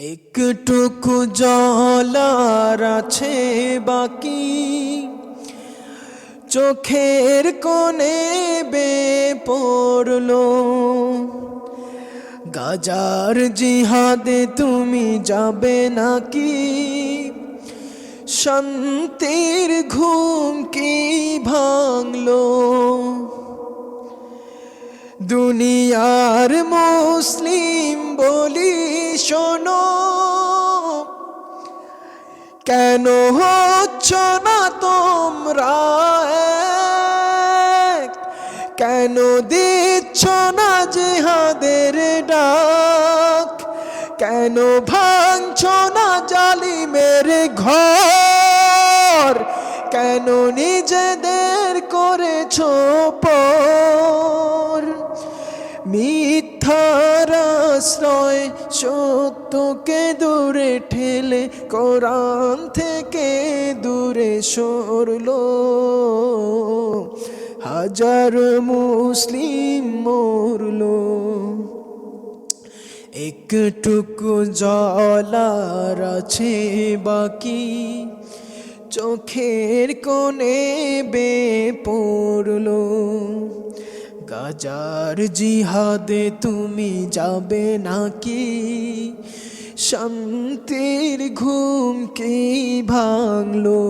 একটুকু জলার আছে বাকি চোখের কোণে বে পড়ল গাজার জিহাদে তুমি যাবে নাকি শান্তির ঘুম কি ভাঙলো দুনিয়ার মুসলিম কেন হচ্ছ না তোমরা কেন দিচ্ছ না জেহাদের ডাক? কেন ভাঙছ না জালি জালিমের ঘর? কেন নিজেদের করেছ পর? মিথ্যার আশ্রয় সত্যকে দূরে ঠেলে, কোরআন থেকে দূরে সরল। হাজার মুসলিম মরলো। একটুকু জলার আছে বাকি। চোখের কোণে বে পড়ল। গাজার জিহাদে তুমি যাবে নাকি? শান্তির ঘুম কি ভাঙলো?